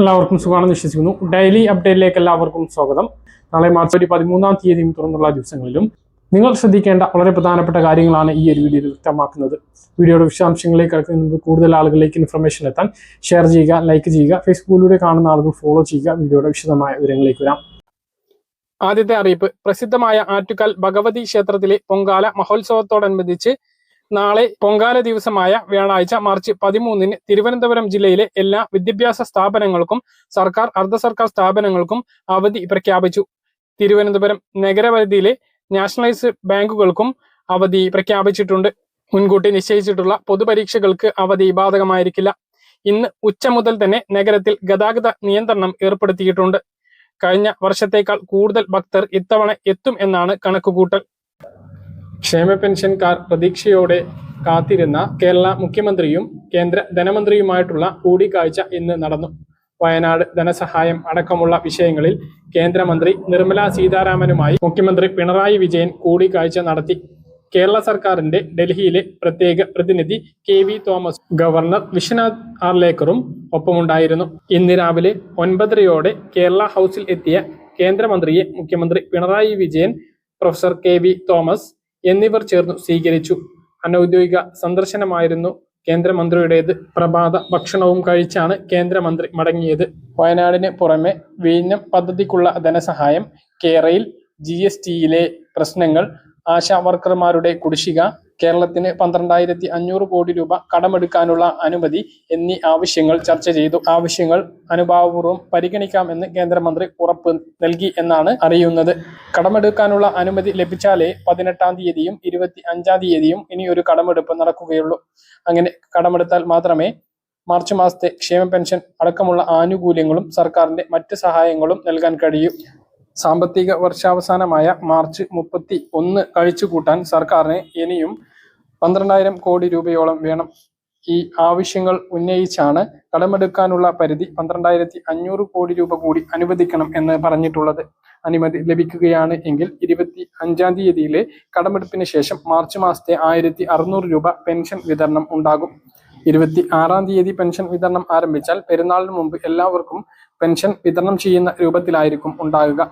എല്ലാവർക്കും സുഖമാണെന്ന് വിശ്വസിക്കുന്നു. ഡെയിലി അപ്ഡേറ്റിലേക്ക് എല്ലാവർക്കും സ്വാഗതം. നാളെ മാർച്ച് ഒരു പതിമൂന്നാം തീയതിയും തുറന്നുള്ള ദിവസങ്ങളിലും നിങ്ങൾ ശ്രദ്ധിക്കേണ്ട വളരെ പ്രധാനപ്പെട്ട കാര്യങ്ങളാണ് ഈ ഒരു വീഡിയോയിൽ വ്യക്തമാക്കുന്നത്. വീഡിയോയുടെ വിശദാംശങ്ങളിലേക്ക് കിടക്കുന്ന കൂടുതൽ ആളുകളിലേക്ക് ഇൻഫർമേഷൻ എത്താൻ ഷെയർ ചെയ്യുക ലൈക്ക് ചെയ്യുക ഫേസ്ബുക്കിലൂടെ കാണുന്ന ആളുകൾ ഫോളോ ചെയ്യുക. വീഡിയോയുടെ വിശദമായ വിവരങ്ങളിലേക്ക് വരാം. ആദ്യത്തെ അറിയിപ്പ്. പ്രസിദ്ധമായ ആറ്റുകാൽ ഭഗവതി ക്ഷേത്രത്തിലെ പൊങ്കാല മഹോത്സവത്തോടനുബന്ധിച്ച് നാളെ പൊങ്കാല ദിവസമായ വ്യാഴാഴ്ച മാർച്ച് പതിമൂന്നിന് തിരുവനന്തപുരം ജില്ലയിലെ എല്ലാ വിദ്യാഭ്യാസ സ്ഥാപനങ്ങൾക്കും സർക്കാർ അർദ്ധ സർക്കാർ സ്ഥാപനങ്ങൾക്കും അവധി പ്രഖ്യാപിച്ചു. തിരുവനന്തപുരം നഗരപരിധിയിലെ നാഷണലൈസ്ഡ് ബാങ്കുകൾക്കും അവധി പ്രഖ്യാപിച്ചിട്ടുണ്ട്. മുൻകൂട്ടി നിശ്ചയിച്ചിട്ടുള്ള പൊതുപരീക്ഷകൾക്ക് അവധി ബാധകമായിരിക്കില്ല. ഇന്ന് ഉച്ച മുതൽ തന്നെ നഗരത്തിൽ ഗതാഗത നിയന്ത്രണം ഏർപ്പെടുത്തിയിട്ടുണ്ട്. കഴിഞ്ഞ വർഷത്തേക്കാൾ കൂടുതൽ ഭക്തർ ഇത്തവണ എത്തും എന്നാണ് കണക്കുകൂട്ടൽ. ക്ഷേമ പെൻഷൻകാർ പ്രതീക്ഷയോടെ കാത്തിരുന്ന കേരള മുഖ്യമന്ത്രിയും കേന്ദ്ര ധനമന്ത്രിയുമായിട്ടുള്ള കൂടിക്കാഴ്ച ഇന്ന് നടന്നു. വയനാട് ധനസഹായം അടക്കമുള്ള വിഷയങ്ങളിൽ കേന്ദ്രമന്ത്രി നിർമ്മല സീതാരാമനുമായി മുഖ്യമന്ത്രി പിണറായി വിജയൻ കൂടിക്കാഴ്ച നടത്തി. കേരള സർക്കാരിന്റെ ഡൽഹിയിലെ പ്രത്യേക പ്രതിനിധി K V Thomas governor Vishwanath ആർലേക്കറും ഒപ്പമുണ്ടായിരുന്നു. ഇന്ന് രാവിലെ ഒൻപതരയോടെ കേരള ഹൗസിൽ എത്തിയ കേന്ദ്രമന്ത്രിയെ മുഖ്യമന്ത്രി Pinarayi Vijayan professor K V Thomas എന്നിവർ ചേർന്നു സ്വീകരിച്ചു. അനൌദ്യോഗിക സന്ദർശനമായിരുന്നു കേന്ദ്രമന്ത്രിയുടേത്. പ്രഭാത ഭക്ഷണവും കഴിച്ചാണ് കേന്ദ്രമന്ത്രി മടങ്ങിയത്. വയനാടിന് പുറമെ വിഴിഞ്ഞം പദ്ധതിക്കുള്ള ധനസഹായം കേരയിൽ ജി എസ് ടിയിലെ പ്രശ്നങ്ങൾ ആശാ വർക്കർമാരുടെ കുടിശ്ശിക കേരളത്തിന് പന്ത്രണ്ടായിരത്തി അഞ്ഞൂറ് കോടി രൂപ കടമെടുക്കാനുള്ള അനുമതി എന്നീ ആവശ്യങ്ങൾ ചർച്ച ചെയ്തു. ആവശ്യങ്ങൾ അനുഭാവപൂർവം പരിഗണിക്കാമെന്ന് കേന്ദ്രമന്ത്രി ഉറപ്പ് നൽകി എന്നാണ് അറിയുന്നത്. കടമെടുക്കാനുള്ള അനുമതി ലഭിച്ചാലേ പതിനെട്ടാം തീയതിയും ഇരുപത്തി അഞ്ചാം തീയതിയും ഇനി ഒരു കടമെടുപ്പ് നടക്കുകയുള്ളൂ. അങ്ങനെ കടമെടുത്താൽ മാത്രമേ മാർച്ച് മാസത്തെ ക്ഷേമ പെൻഷൻ അടക്കമുള്ള ആനുകൂല്യങ്ങളും സർക്കാരിന്റെ മറ്റ് സഹായങ്ങളും നൽകാൻ കഴിയൂ. സാമ്പത്തിക വർഷാവസാനമായ മാർച്ച് മുപ്പത്തി ഒന്ന് കഴിച്ചുകൂട്ടാൻ സർക്കാരിന് ഇനിയും പന്ത്രണ്ടായിരം കോടി രൂപയോളം വേണം. ഈ ആവശ്യങ്ങൾ ഉന്നയിച്ചാണ് കടമെടുക്കാനുള്ള പരിധി പന്ത്രണ്ടായിരത്തി അഞ്ഞൂറ് കോടി രൂപ കൂടി അനുവദിക്കണം എന്ന് പറഞ്ഞിട്ടുള്ളത്. അനുമതി ലഭിക്കുകയാണ് എങ്കിൽ ഇരുപത്തി അഞ്ചാം തീയതിയിലെ കടമെടുപ്പിന് ശേഷം മാർച്ച് മാസത്തെ ആയിരത്തി അറുന്നൂറ് രൂപ പെൻഷൻ വിതരണം ഉണ്ടാകും. ഇരുപത്തി ആറാം തീയതി പെൻഷൻ വിതരണം ആരംഭിച്ചാൽ പെരുന്നാളിന് മുമ്പ് എല്ലാവർക്കും പെൻഷൻ വിതരണം ചെയ്യുന്ന രൂപത്തിലായിരിക്കും ഉണ്ടാകുക.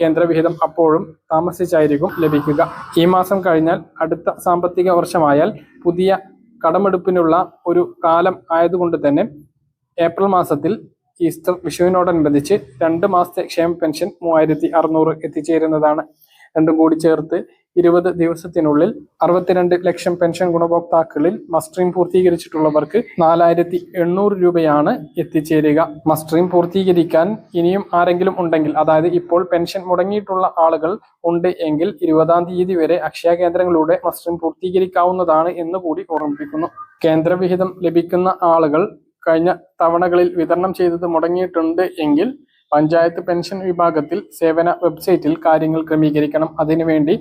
കേന്ദ്രവിഹിതം അപ്പോഴും താമസിച്ചായിരിക്കും ലഭിക്കുക. ഈ മാസം കഴിഞ്ഞാൽ അടുത്ത സാമ്പത്തിക വർഷമായാൽ പുതിയ കടമെടുപ്പിനുള്ള ഒരു കാലം ആയതുകൊണ്ട് തന്നെ ഏപ്രിൽ മാസത്തിൽ ഈസ്റ്റർ വിഷുവിനോടനുബന്ധിച്ച് രണ്ട് മാസത്തെ ക്ഷേമ പെൻഷൻ മൂവായിരത്തി അറുന്നൂറ് എത്തിച്ചേരുന്നതാണ്. രണ്ടും കൂടി ചേർത്ത് ഇരുപത് ദിവസത്തിനുള്ളിൽ അറുപത്തിരണ്ട് ലക്ഷം പെൻഷൻ ഗുണഭോക്താക്കളിൽ മസ്റ്ററിംഗ് പൂർത്തീകരിച്ചിട്ടുള്ളവർക്ക് നാലായിരത്തി എണ്ണൂറ് രൂപയാണ് എത്തിച്ചേരുക. മസ്റ്ററിംഗ് പൂർത്തീകരിക്കാൻ ഇനിയും ആരെങ്കിലും ഉണ്ടെങ്കിൽ അതായത് ഇപ്പോൾ പെൻഷൻ മുടങ്ങിയിട്ടുള്ള ആളുകൾ ഉണ്ട് എങ്കിൽ ഇരുപതാം തീയതി വരെ അക്ഷയ കേന്ദ്രങ്ങളിലൂടെ മസ്റ്ററിംഗ് പൂർത്തീകരിക്കാവുന്നതാണ് എന്ന് കൂടി ഓർമ്മിപ്പിക്കുന്നു. കേന്ദ്രവിഹിതം ലഭിക്കുന്ന ആളുകൾ കഴിഞ്ഞ തവണകളിൽ വിതരണം ചെയ്തത് മുടങ്ങിയിട്ടുണ്ട് എങ്കിൽ പഞ്ചായത്ത് പെൻഷൻ വിഭാഗത്തിൽ സേവന വെബ്സൈറ്റിൽ കാര്യങ്ങൾ ക്രമീകരിക്കണം. അതിനുവേണ്ടി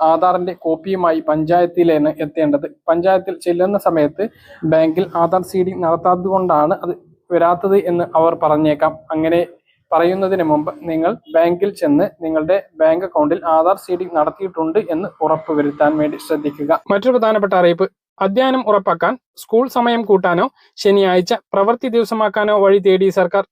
ആധാറിന്റെ കോപ്പിയുമായി പഞ്ചായത്തിലാണ് എത്തേണ്ടത്. പഞ്ചായത്തിൽ ചെല്ലുന്ന സമയത്ത് ബാങ്കിൽ ആധാർ സീഡിംഗ് നടത്താത്തതുകൊണ്ടാണ് അത് വരാത്തത് എന്ന് അവർ പറഞ്ഞേക്കാം. അങ്ങനെ പറയുന്നതിന് മുമ്പ് നിങ്ങൾ ബാങ്കിൽ ചെന്ന് നിങ്ങളുടെ ബാങ്ക് അക്കൗണ്ടിൽ ആധാർ സീഡിംഗ് നടത്തിയിട്ടുണ്ട് എന്ന് ഉറപ്പുവരുത്താൻ വേണ്ടി ശ്രദ്ധിക്കുക. മറ്റൊരു പ്രധാനപ്പെട്ട അറിയിപ്പ്. അധ്യയനം ഉറപ്പാക്കാൻ സ്കൂൾ സമയം കൂട്ടാനോ ശനിയാഴ്ച പ്രവൃത്തി ദിവസമാക്കാനോ വഴി തേടി സർക്കാർ.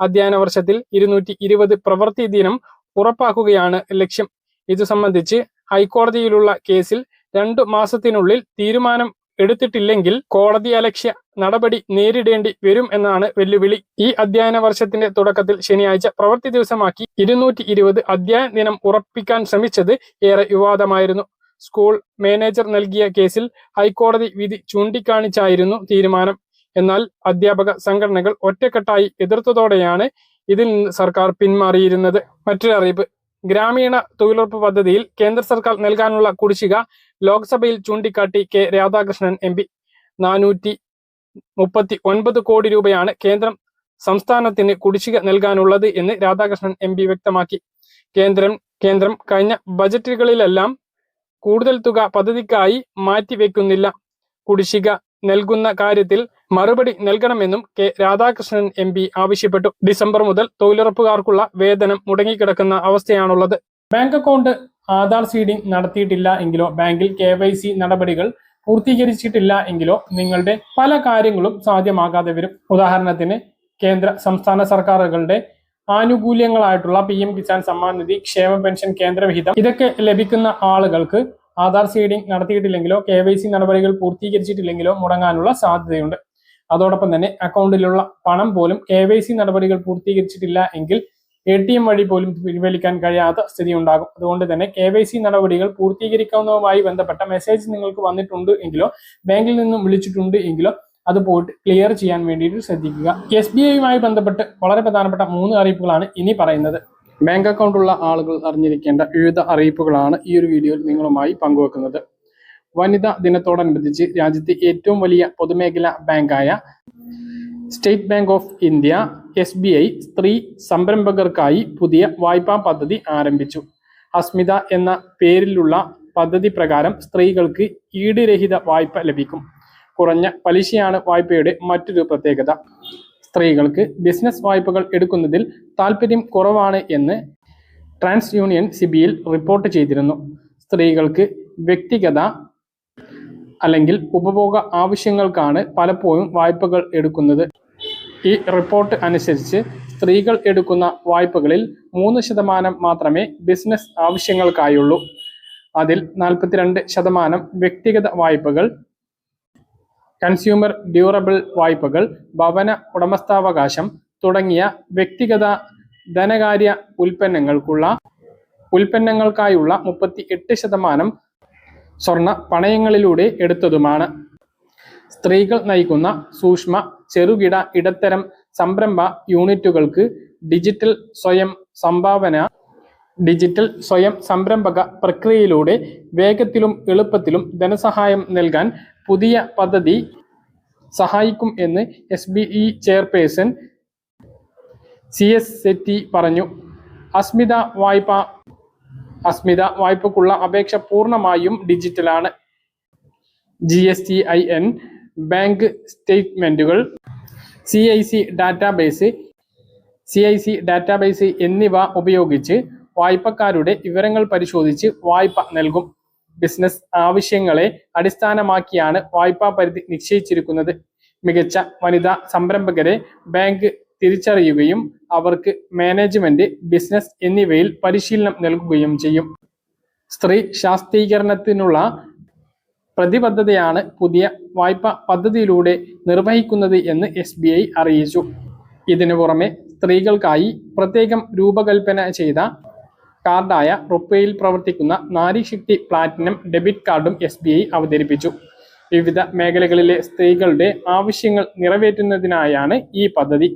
അധ്യയന വർഷത്തിൽ ഇരുന്നൂറ്റി ഇരുപത് പ്രവൃത്തി ദിനം ഉറപ്പാക്കുകയാണ് ലക്ഷ്യം. ഇതു സംബന്ധിച്ച് ഹൈക്കോടതിയിലുള്ള കേസിൽ രണ്ടു മാസത്തിനുള്ളിൽ തീരുമാനം എടുത്തിട്ടില്ലെങ്കിൽ കോടതി അലക്ഷ്യ നടപടി നേരിടേണ്ടി വരും എന്നാണ് വെല്ലുവിളി. ഈ അധ്യയന വർഷത്തിന്റെ തുടക്കത്തിൽ ശനിയാഴ്ച പ്രവൃത്തി ദിവസമാക്കി ഇരുന്നൂറ്റി ഇരുപത് അധ്യയന ദിനം ഉറപ്പിക്കാൻ ശ്രമിച്ചത് ഏറെ വിവാദമായിരുന്നു. സ്കൂൾ മാനേജർ നൽകിയ കേസിൽ ഹൈക്കോടതി വിധി ചൂണ്ടിക്കാണിച്ചായിരുന്നു തീരുമാനം. എന്നാൽ അധ്യാപക സംഘടനകൾ ഒറ്റക്കെട്ടായി എതിർത്തതോടെയാണ് ഇതിൽ നിന്ന് സർക്കാർ പിന്മാറിയിരുന്നത്. മറ്റൊരു അറിയിപ്പ് ഗ്രാമീണ തൊഴിലുറപ്പ് പദ്ധതിയിൽ കേന്ദ്ര സർക്കാർ നൽകാനുള്ള കുടിശ്ശിക ലോക്സഭയിൽ ചൂണ്ടിക്കാട്ടി കെ രാധാകൃഷ്ണൻ എം പി. നാനൂറ്റി മുപ്പത്തി ഒൻപത് കോടി രൂപയാണ് കേന്ദ്രം സംസ്ഥാനത്തിന് കുടിശ്ശിക നൽകാനുള്ളത് എന്ന് രാധാകൃഷ്ണൻ എം പി വ്യക്തമാക്കി. കേന്ദ്രം കേന്ദ്രം കഴിഞ്ഞ ബജറ്റുകളിലെല്ലാം കൂടുതൽ തുക പദ്ധതിക്കായി മാറ്റിവെക്കുന്നില്ല. കുടിശ്ശിക നൽകുന്ന കാര്യത്തിൽ മറുപടി നൽകണമെന്നും കെ രാധാകൃഷ്ണൻ എം ആവശ്യപ്പെട്ടു. ഡിസംബർ മുതൽ തൊഴിലുറപ്പുകാർക്കുള്ള വേതനം മുടങ്ങിക്കിടക്കുന്ന അവസ്ഥയാണുള്ളത്. ബാങ്ക് അക്കൗണ്ട് ആധാർ സീഡിംഗ് നടത്തിയിട്ടില്ല എങ്കിലോ ബാങ്കിൽ കെ നടപടികൾ പൂർത്തീകരിച്ചിട്ടില്ല എങ്കിലോ നിങ്ങളുടെ പല കാര്യങ്ങളും സാധ്യമാകാതെ വരും. ഉദാഹരണത്തിന് കേന്ദ്ര സംസ്ഥാന സർക്കാരുകളുടെ ആനുകൂല്യങ്ങളായിട്ടുള്ള പി എം കിസാൻ സമ്മാൻ നിധി ക്ഷേമ പെൻഷൻ കേന്ദ്രവിഹിതം ഇതൊക്കെ ലഭിക്കുന്ന ആളുകൾക്ക് ആധാർ സീഡിംഗ് നടത്തിയിട്ടില്ലെങ്കിലോ കെ നടപടികൾ പൂർത്തീകരിച്ചിട്ടില്ലെങ്കിലോ മുടങ്ങാനുള്ള സാധ്യതയുണ്ട്. അതോടൊപ്പം തന്നെ അക്കൗണ്ടിലുള്ള പണം പോലും കെ വൈ സി നടപടികൾ പൂർത്തീകരിച്ചിട്ടില്ല എങ്കിൽ എ ടി എം വഴി പോലും പിൻവലിക്കാൻ കഴിയാത്ത സ്ഥിതി ഉണ്ടാകും അതുകൊണ്ട് തന്നെ കെ വൈ സി നടപടികൾ പൂർത്തീകരിക്കുന്നതുമായി ബന്ധപ്പെട്ട മെസ്സേജ് നിങ്ങൾക്ക് വന്നിട്ടുണ്ട് എങ്കിലോ ബാങ്കിൽ നിന്നും വിളിച്ചിട്ടുണ്ട് എങ്കിലോ അത് പോയിട്ട് ക്ലിയർ ചെയ്യാൻ വേണ്ടിയിട്ട് ശ്രദ്ധിക്കുക. എസ് ബി ഐയുമായി ബന്ധപ്പെട്ട് വളരെ പ്രധാനപ്പെട്ട മൂന്ന് അറിയിപ്പുകളാണ് ഇനി പറയുന്നത്. ബാങ്ക് അക്കൗണ്ട് ഉള്ള ആളുകൾ അറിഞ്ഞിരിക്കേണ്ട വിവിധ അറിയിപ്പുകളാണ് ഈ ഒരു വീഡിയോയിൽ നിങ്ങളുമായി പങ്കുവെക്കുന്നത്. വനിതാ ദിനത്തോടനുബന്ധിച്ച് രാജ്യത്തെ ഏറ്റവും വലിയ പൊതുമേഖലാ ബാങ്കായ State Bank of India S B I സ്ത്രീ സംരംഭകർക്കായി പുതിയ വായ്പാ പദ്ധതി ആരംഭിച്ചു. അസ്മിത എന്ന പേരിലുള്ള പദ്ധതി പ്രകാരം സ്ത്രീകൾക്ക് ഈടുരഹിത വായ്പ ലഭിക്കും. കുറഞ്ഞ പലിശയാണ് വായ്പയുടെ മറ്റൊരു പ്രത്യേകത. സ്ത്രീകൾക്ക് ബിസിനസ് വായ്പകൾ എടുക്കുന്നതിൽ താല്പര്യം കുറവാണ് എന്ന് ട്രാൻസ് യൂണിയൻ സിബിയിൽ റിപ്പോർട്ട് ചെയ്തിരുന്നു. സ്ത്രീകൾക്ക് വ്യക്തിഗത അല്ലെങ്കിൽ ഉപഭോഗ ആവശ്യങ്ങൾക്കാണ് പലപ്പോഴും വായ്പകൾ എടുക്കുന്നത്. ഈ റിപ്പോർട്ട് അനുസരിച്ച് സ്ത്രീകൾ എടുക്കുന്ന വായ്പകളിൽ മൂന്ന് ശതമാനം മാത്രമേ ബിസിനസ് ആവശ്യങ്ങൾക്കായുള്ളൂ. അതിൽ നാൽപ്പത്തിരണ്ട് ശതമാനം വ്യക്തിഗത വായ്പകൾ കൺസ്യൂമർ ഡ്യൂറബിൾ വായ്പകൾ ഭവന ഉടമസ്ഥാവകാശം തുടങ്ങിയ വ്യക്തിഗത ധനകാര്യ ഉൽപ്പന്നങ്ങൾക്കുള്ള ഉൽപ്പന്നങ്ങൾക്കായുള്ള മുപ്പത്തി എട്ട് ശതമാനം സ്വർണ പണയങ്ങളിലൂടെ എടുത്തതുമാണ്. സ്ത്രീകൾ നയിക്കുന്ന സൂക്ഷ്മ ചെറുകിട ഇടത്തരം സംരംഭ യൂണിറ്റുകൾക്ക് ഡിജിറ്റൽ സ്വയം സംഭാവന ഡിജിറ്റൽ സ്വയം സംരംഭക പ്രക്രിയയിലൂടെ വേഗത്തിലും എളുപ്പത്തിലും ധനസഹായം നൽകാൻ പുതിയ പദ്ധതി സഹായിക്കും എന്ന് S B I chairperson C S Setty പറഞ്ഞു. അസ്മിത വായ്പ അസ്മിത വായ്പക്കുള്ള അപേക്ഷ പൂർണമായും ഡിജിറ്റലാണ്. G S T I N bank സ്റ്റേറ്റ്മെന്റുകൾ C I C database C I C database എന്നിവ ഉപയോഗിച്ച് വായ്പക്കാരുടെ വിവരങ്ങൾ പരിശോധിച്ച് വായ്പ നൽകും. ബിസിനസ് ആവശ്യങ്ങളെ അടിസ്ഥാനമാക്കിയാണ് വായ്പാ പരിധി നിശ്ചയിച്ചിരിക്കുന്നത്. മികച്ച വനിതാ സംരംഭകരെ ബാങ്ക് തിരിച്ചറിയുകയും അവർക്ക് മാനേജ്മെന്റ് ബിസിനസ് എന്നിവയിൽ പരിശീലനം നൽകുകയും ചെയ്യും. സ്ത്രീ ശാസ്ത്രീകരണത്തിനുള്ള പ്രതിബദ്ധതയാണ് പുതിയ വായ്പ പദ്ധതിയിലൂടെ നിർവഹിക്കുന്നത് എന്ന് എസ് ബി ഐ അറിയിച്ചു. ഇതിനു പുറമെ സ്ത്രീകൾക്കായി പ്രത്യേകം രൂപകൽപ്പന ചെയ്ത കാർഡായ റുപ്പയിൽ പ്രവർത്തിക്കുന്ന നാരീശക്തി പ്ലാറ്റിനം ഡെബിറ്റ് കാർഡും എസ് അവതരിപ്പിച്ചു. വിവിധ മേഖലകളിലെ സ്ത്രീകളുടെ ആവശ്യങ്ങൾ നിറവേറ്റുന്നതിനായാണ് ഈ പദ്ധതി.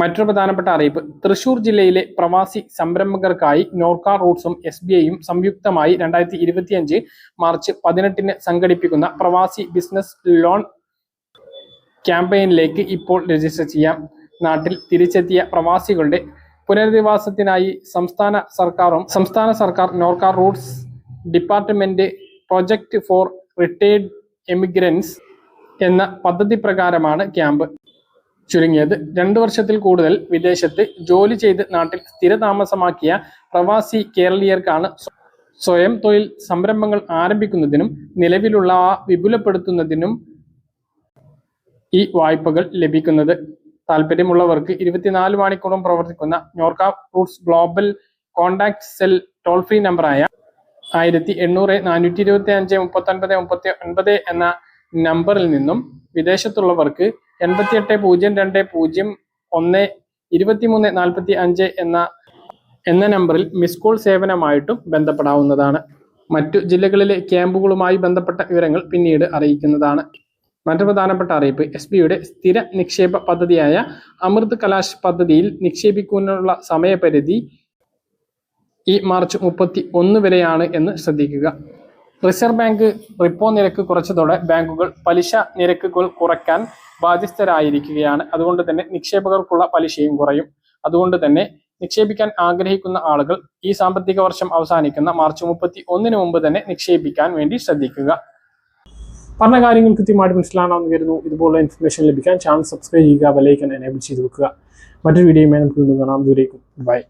മറ്റൊരു പ്രധാനപ്പെട്ട അറിയിപ്പ്. തൃശൂർ ജില്ലയിലെ പ്രവാസി സംരംഭകർക്കായി നോർക്ക റൂട്ട്സും എസ് ബി ഐയും സംയുക്തമായി രണ്ടായിരത്തി ഇരുപത്തിയഞ്ച് മാർച്ച് പതിനെട്ടിന് സംഘടിപ്പിക്കുന്ന പ്രവാസി ബിസിനസ് ലോൺ ക്യാമ്പയിനിലേക്ക് ഇപ്പോൾ രജിസ്റ്റർ ചെയ്യാം. നാട്ടിൽ തിരിച്ചെത്തിയ പ്രവാസികളുടെ പുനരധിവാസത്തിനായി സംസ്ഥാന സർക്കാരും സംസ്ഥാന സർക്കാർ NORKA Roots department project for retired emigrants എന്ന പദ്ധതി പ്രകാരമാണ് ക്യാമ്പ് ചുരുങ്ങിയത്. രണ്ടു വർഷത്തിൽ കൂടുതൽ വിദേശത്ത് ജോലി ചെയ്ത് നാട്ടിൽ സ്ഥിരതാമസമാക്കിയ പ്രവാസി കേരളീയർക്കാണ് സ്വ- സ്വയം തൊഴിൽ സംരംഭങ്ങൾ ആരംഭിക്കുന്നതിനും നിലവിലുള്ള വിപുലപ്പെടുത്തുന്നതിനും ഈ വായ്പകൾ ലഭിക്കുന്നത്. താല്പര്യമുള്ളവർക്ക് ഇരുപത്തിനാല് മണിക്കൂറും പ്രവർത്തിക്കുന്ന Norka roots global contact cell toll free നമ്പറായ ആയിരത്തി എണ്ണൂറ് നാനൂറ്റി ഇരുപത്തി അഞ്ച് മുപ്പത്തി ഒൻപത് മുപ്പത്തി ഒൻപത് എന്ന നമ്പറിൽ നിന്നും വിദേശത്തുള്ളവർക്ക് എൺപത്തിയെട്ട് പൂജ്യം രണ്ട് പൂജ്യം ഒന്ന് ഇരുപത്തിമൂന്ന് നാൽപ്പത്തി അഞ്ച് എന്ന എന്ന നമ്പറിൽ മിസ് കോൾ സേവനമായിട്ടും ബന്ധപ്പെടാവുന്നതാണ്. മറ്റു ജില്ലകളിലെ ക്യാമ്പുകളുമായി ബന്ധപ്പെട്ട വിവരങ്ങൾ പിന്നീട് അറിയിക്കുന്നതാണ്. മറ്റു പ്രധാനപ്പെട്ട അറിയിപ്പ് എസ് ബിയുടെ സ്ഥിര നിക്ഷേപ പദ്ധതിയായ അമൃത് കലാശ് പദ്ധതിയിൽ നിക്ഷേപിക്കുന്നതിനുള്ള സമയപരിധി ഈ മാർച്ച് മുപ്പത്തി ഒന്ന് വരെയാണ് എന്ന് ശ്രദ്ധിക്കുക. റിസർവ് ബാങ്ക് റിപ്പോ നിരക്ക് കുറച്ചതോടെ ബാങ്കുകൾ പലിശ നിരക്കുകൾ കുറയ്ക്കാൻ ബാധ്യസ്ഥരായിരിക്കുകയാണ്. അതുകൊണ്ട് തന്നെ നിക്ഷേപകർക്കുള്ള പലിശയും കുറയും. അതുകൊണ്ട് തന്നെ നിക്ഷേപിക്കാൻ ആഗ്രഹിക്കുന്ന ആളുകൾ ഈ സാമ്പത്തിക വർഷം അവസാനിക്കുന്ന മാർച്ച് മുപ്പത്തി ഒന്നിന് മുമ്പ് തന്നെ നിക്ഷേപിക്കാൻ വേണ്ടി ശ്രദ്ധിക്കുക. പറഞ്ഞ കാര്യങ്ങൾ കൃത്യമായിട്ട് മനസ്സിലാണെന്ന് കരുതുന്നു. ഇതുപോലുള്ള ഇൻഫർമേഷൻ ലഭിക്കാൻ ചാനൽ സബ്സ്ക്രൈബ് ചെയ്യുക ബെലൈക്കൻ എനേബിൾ ചെയ്ത് വെക്കുക. മറ്റൊരു വീഡിയോയുമായി നമുക്ക് വീണ്ടും കാണാം. ദൂരേക്കും ബൈ